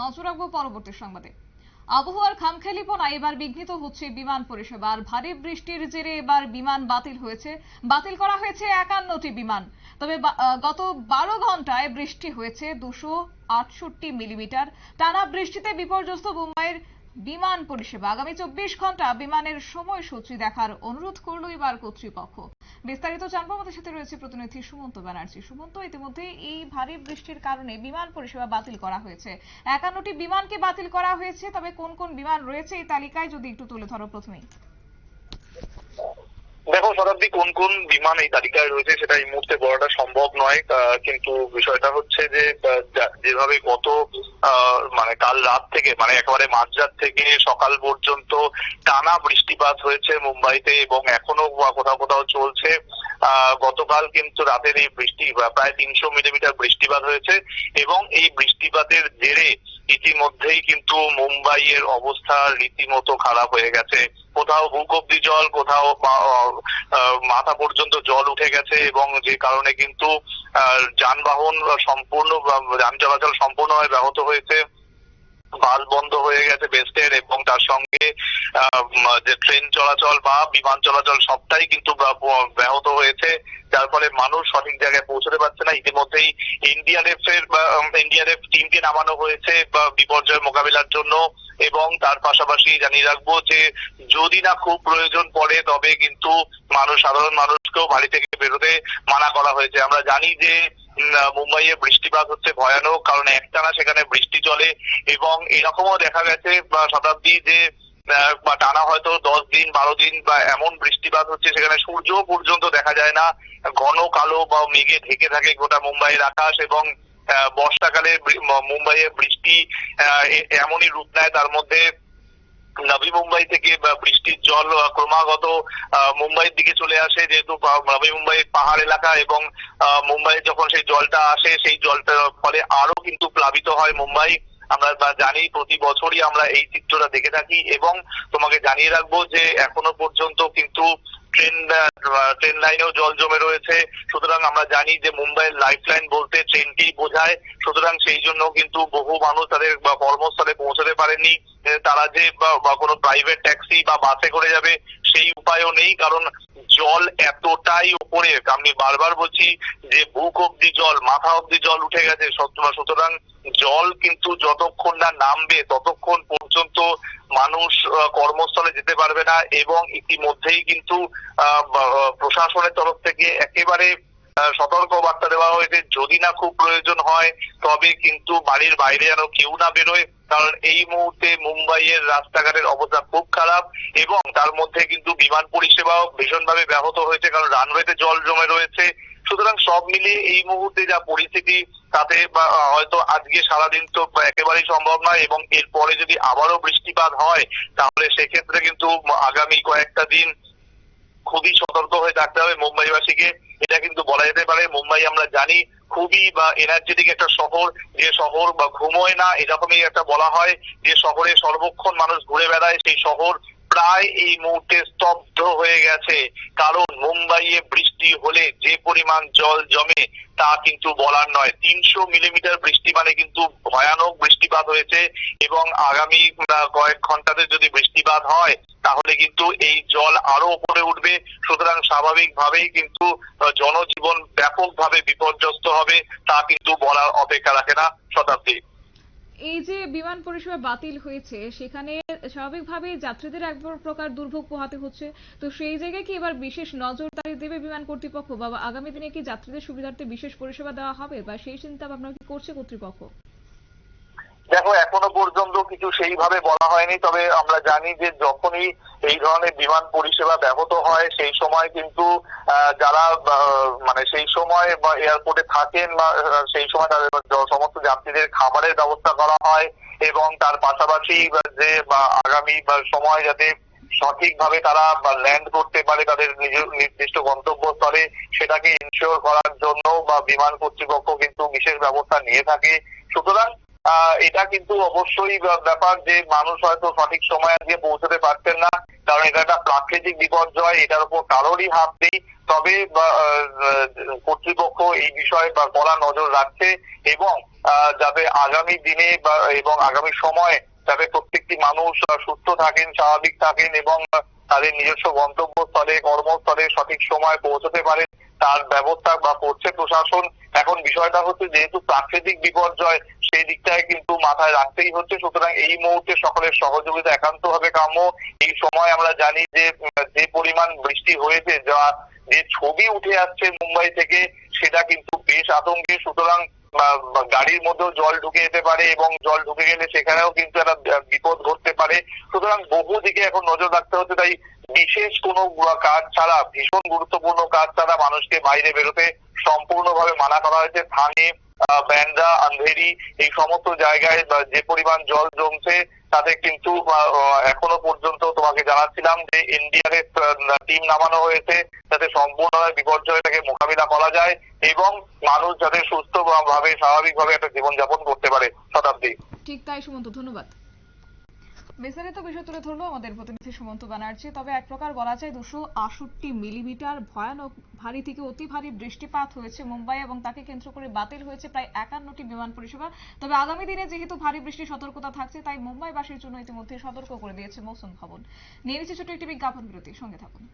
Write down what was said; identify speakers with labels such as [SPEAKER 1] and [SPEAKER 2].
[SPEAKER 1] নজর রাখব পরবর্তী সংবাদে। আবহাওয়ার খামখেয়ালিপনা এবার বিঘ্নিত হচ্ছে বিমান পরিষেবা। আর ভারী বৃষ্টির জেরে এবার বিমান বাতিল হয়েছে। বাতিল করা হয়েছে একান্নটি বিমান। তবে গত বারো ঘন্টায় বৃষ্টি হয়েছে দুশো আটষট্টি মিলিমিটার। টানা বৃষ্টিতে বিপর্যস্ত মুম্বাইয়ের বিমান পরিষেবা। আগামী চব্বিশ ঘণ্টা বিমানের সময়সূচি দেখার অনুরোধ করল এবার কর্তৃপক্ষ। বিস্তারিত জানব আমাদের সাথে রয়েছে প্রতিনিধি সুমন্ত ব্যানার্জি। সুমন্ত, ইতিমধ্যে এই ভারী বৃষ্টির কারণে বিমান পরিষেবা বাতিল করা হয়েছে। একান্নটি বিমানকে বাতিল করা হয়েছে, তবে কোন কোন বিমান রয়েছে এই তালিকায় যদি একটু তুলে ধরো প্রথমেই।
[SPEAKER 2] শতাব্দী কোন কোন বিমান এই তালিকায় রয়েছে সেটা এই মুহূর্তে বলাটা সম্ভব নয় কিন্তু বিষয়টা হচ্ছে যে যেভাবে গত মানে কাল রাত থেকে মানে একেবারে মাঝরাত থেকে সকাল পর্যন্ত টানা বৃষ্টিপাত হয়েছে মুম্বাইতে এবং এখনও কোথাও কোথাও চলছে। গতকাল কিন্তু রাতের এই বৃষ্টি প্রায় তিনশো মিলিমিটার বৃষ্টিপাত হয়েছে এবং এই বৃষ্টিপাতের জেরে ইতিমধ্যেই কিন্তু মুম্বাইয়ের অবস্থা রীতিমতো খারাপ হয়ে গেছে। কোথাও অব্দি জল, কোথাও মাথা পর্যন্ত জল উঠে গেছে এবং যে কারণে কিন্তু যানবাহন সম্পূর্ণ যান চলাচল সম্পূর্ণভাবে ব্যাহত হয়েছে। বাস বন্ধ হয়ে গেছে বেস্টের এবং তার সঙ্গে যে ট্রেন চলাচল বা বিমান চলাচল সবটাই কিন্তু ব্যাহত হয়েছে। যার ফলে মানুষ সঠিক জায়গায় পৌঁছতে পারছে না। ইতিমধ্যেই এনডিআরএফ এর এনডিআরএফ টিমকে নামানো হয়েছে বিপর্যয় মোকাবিলার জন্য। এবং তার পাশাপাশি জানিয়ে রাখব যে, যদি না খুব প্রয়োজন পড়ে, তবে কিন্তু মানুষ, সাধারণ মানুষকেও বাড়ি থেকে বেরোতে মানা করা হয়েছে। আমরা জানি যে মুম্বাইয়ে বৃষ্টিপাত হচ্ছে ভয়ানক, কারণ একটানা সেখানে বৃষ্টি চলে এবং এরকমও দেখা গেছে শতাব্দী যে বা টানা হয়তো দশ দিন, বারো দিন, বা এমন বৃষ্টিপাত হচ্ছে সেখানে সূর্য পর্যন্ত দেখা যায় না। ঘন কালো বা মেঘে ঢেকে থাকে গোটা মুম্বাইয়ের আকাশ এবং বর্ষাকালে মুম্বাইয়ে বৃষ্টি এমনই রূপ নেয়। তার মধ্যে নবী মুম্বাই থেকে বৃষ্টির জল ক্রমাগত মুম্বাইয়ের দিকে চলে আসে, যেহেতু নবী মুম্বাই পাহাড় এলাকা এবং মুম্বাইয়ে যখন সেই জলটা আসে, সেই জলটার ফলে আরও কিন্তু প্লাবিত হয় মুম্বাই। আমরা জানি, প্রতি বছরই আমরা এই চিত্রটা দেখে থাকি এবং তোমাকে জানিয়ে রাখব যে এখনও পর্যন্ত কিন্তু ট্রেন ট্রেন লাইনেও জল জমে রয়েছে। সুতরাং আমরা জানি যে মুম্বাইয়ের লাইফ লাইন বলতে ট্রেনকেই বোঝায়। সুতরাং সেই জন্য কিন্তু বহু মানুষ তাদের কর্মস্থলে পৌঁছতে পারেনি তারা যে কোনো প্রাইভেট ট্যাক্সি বা বাসে করে যাবে, সেই উপায়ও নেই। কারণ জল এতটাই উপরে, আমি বারবার বলছি যে বুক অব্দি জল, মাথা অব্দি জল উঠে গেছে। সত- সুতরাং জল কিন্তু যতক্ষণ না নামবে, ততক্ষণ পর্যন্ত মানুষ কর্মস্থলে যেতে পারবে না এবং ইতিমধ্যেই কিন্তু প্রশাসনের তরফ থেকে একেবারে সতর্ক বার্তা দেওয়া হয়েছে যদি না খুব প্রয়োজন হয়, তবে কিন্তু বাড়ির বাইরে যেন কেউ না বেরোয়, কারণ এই মুহূর্তে মুম্বাইয়ের রাস্তাঘাটের অবস্থা খুব খারাপ এবং তার মধ্যে কিন্তু বিমান পরিষেবাও ভীষণভাবে ব্যাহত হয়েছে, কারণ রানওয়েতে জল জমে রয়েছে। সুতরাং সব মিলিয়ে এই মুহূর্তে যা পরিস্থিতি, তাতে হয়তো আজকে সারাদিন তো একেবারেই সম্ভব নয় এবং এরপরে যদি আবারও বৃষ্টিপাত হয়, তাহলে সেক্ষেত্রে কিন্তু আগামী কয়েকটা দিন খুবই সতর্ক হয়ে থাকতে হবে মুম্বাইবাসীকে। এটা কিন্তু বলা যেতে পারে, মুম্বাই আমরা জানি খুবই বা এনার্জেটিক একটা শহর, যে শহর বা ঘুমোয় না, এরকমই একটা বলা হয়, যে শহরে সর্বক্ষণ মানুষ ঘুরে বেড়ায়, সেই শহর প্রায় এই মুহূর্তে স্তব্ধ হয়ে গেছে। কারণ মুম্বাইয়ে বৃষ্টি হলে যে পরিমাণ জল জমে তা কিন্তু বলার নয়। তিনশো মিলিমিটার বৃষ্টি মানে কিন্তু ভয়ানক বৃষ্টিপাত হয়েছে এবং আগামী কয়েক ঘন্টাতে যদি বৃষ্টিপাত হয়, তাহলে কিন্তু এই জল আরও উপরে উঠবে। সুতরাং স্বাভাবিকভাবেই কিন্তু জনজীবন ব্যাপকভাবে বিপর্যস্ত হবে, তা কিন্তু বলার অপেক্ষা রাখে না শতাব্দী।
[SPEAKER 1] এই যে বিমান পরিষেবা বাতিল হয়েছে, সেখানে স্বাভাবিকভাবে যাত্রীদের এক প্রকার দুর্ভোগ পোহাতে হচ্ছে। তো সেই জায়গায় কি এবার বিশেষ নজরদারি দেবে বিমান কর্তৃপক্ষ? বা আগামী দিনে কি যাত্রীদের সুবিধার্থে বিশেষ পরিষেবা দেওয়া হবে? বা সেই চিন্তা ভাবনা কি করছে কর্তৃপক্ষ?
[SPEAKER 2] দেখো, এখনও পর্যন্ত কিছু সেইভাবে বলা হয়নি, তবে আমরা জানি যে যখনই এই ধরনের বিমান পরিষেবা ব্যাহত হয়, সেই সময় কিন্তু যারা মানে সেই সময় বা এয়ারপোর্টে থাকেন বা সেই সময় তাদের সমস্ত যাত্রীদের খাবারের ব্যবস্থা করা হয় এবং তার পাশাপাশি যে, বা আগামী সময় যাতে সঠিকভাবে তারা ল্যান্ড করতে পারে তাদের নির্দিষ্ট গন্তব্যস্থলে, সেটাকে ইনশিওর করার জন্য বা বিমান কর্তৃপক্ষ কিন্তু বিশেষ ব্যবস্থা নিয়ে থাকে। সুতরাং এটা কিন্তু অবশ্যই ব্যাপার যে মানুষ হয়তো সঠিক সময়ে আজকে পৌঁছতে পারছেন না, কারণ এটা একটা প্রাকৃতিক বিপর্যয়, এটার উপর কারোরই হাত নেই। তবে কর্তৃপক্ষ এই বিষয়ে বা, কড়া নজর রাখছে এবং যাতে আগামী দিনে বা, এবং আগামী সময়ে যাতে প্রত্যেকটি মানুষ সুস্থ থাকেন, স্বাভাবিক থাকেন এবং তাদের নিজস্ব গন্তব্যস্থলে, কর্মস্থলে সঠিক সময় পৌঁছতে পারেন, তার ব্যবস্থা বা করছে প্রশাসন। এখন বিষয়টা হচ্ছে যেহেতু প্রাকৃতিক বিপর্যয় সেই দিকটায় কিন্তু মাথায় রাখতেই হচ্ছে। সুতরাং এই মুহূর্তে সকলের সহযোগিতা একান্তভাবে কাম্য। এই সময় আমরা জানি যে যে পরিমাণ বৃষ্টি হয়েছে, যা যে ছবি উঠে আসছে মুম্বাই থেকে, সেটা কিন্তু বেশ আতঙ্কে। সুতরাং গাড়ির মধ্যেও জল ঢুকে যেতে পারে এবং জল ঢুকে গেলে সেখানেও কিন্তু একটা বিপদ ঘটতে পারে। সুতরাং বহু দিকে এখন নজর রাখতে হচ্ছে। তাই বিশেষ কোনো কাজ ছাড়া, ভীষণ গুরুত্বপূর্ণ কাজ ছাড়া মানুষকে বাইরে বেরোতে সম্পূর্ণভাবে মানা করা হয়েছে। থানে ব্যান্ডা আন্ধেরি, এই সমস্ত জায়গায় যে পরিমাণ জল জমছে, তাতে কিন্তু এখনও পর্যন্ত তোমাকে জানাচ্ছিলাম যে এনডিআরএফ টিম নামানো হয়েছে, যাতে সম্পূর্ণভাবে বিপর্যয়টাকে মোকাবিলা করা যায় এবং মানুষ যাতে সুস্থ ভাবে স্বাভাবিকভাবে একটা জীবনযাপন করতে পারে শতাব্দী।
[SPEAKER 1] ঠিক তাই সুমন্ত, ধন্যবাদ। বিস্তারিত বিষয় তুলে ধরলো আমাদের প্রতিনিধি সুমন্ত ব্যানার্জি। তবে এক প্রকার বলা যায় দুশো আষট্টি মিলিমিটার ভয়ানক ভারী থেকে অতি ভারী বৃষ্টিপাত হয়েছে মুম্বাই এবং তাকে কেন্দ্র করে বাতিল হয়েছে প্রায় একান্নটি বিমান পরিষেবা। তবে আগামী দিনে যেহেতু ভারী বৃষ্টির সতর্কতা থাকছে, তাই মুম্বাইবাসীর জন্য ইতিমধ্যে সতর্ক করে দিয়েছে মৌসুম ভবন। নিয়ে ছোট্ট একটি বিজ্ঞাপন বিরতি, সঙ্গে থাকুন।